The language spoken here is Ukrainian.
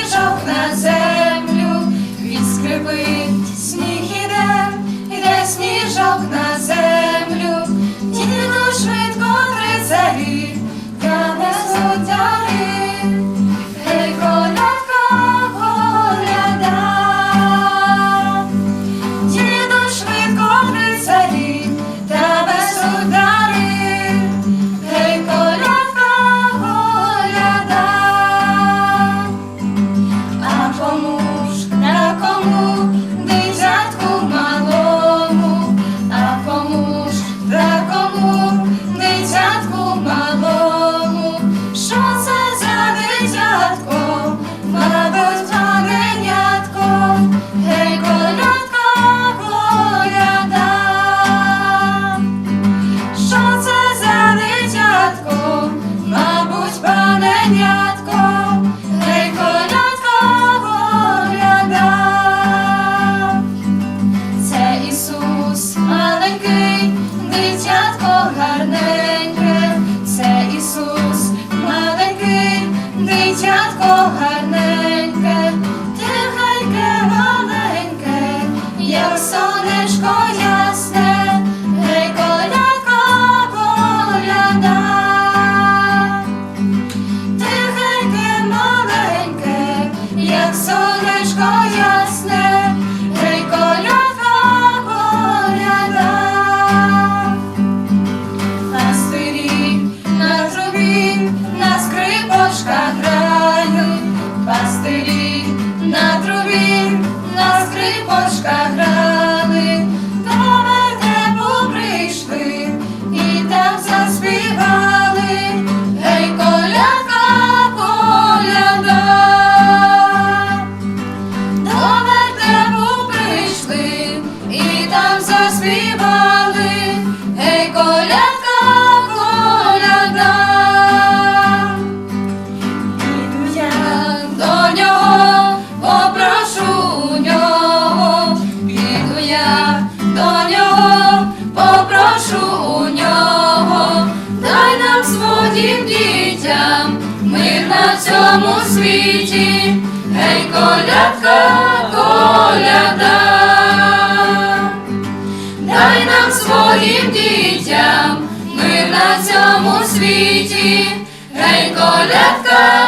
сніжок на землю. Дитятко скрипочках грали, до мене прийшли і там заспівали, гей, коляка, коляда. До мене прийшли і там заспівали, своїм дітям. Мир на цьому світі, гей, колядка, коляда. Дай нам своїм дітям мир на цьому світі, гей, колядка,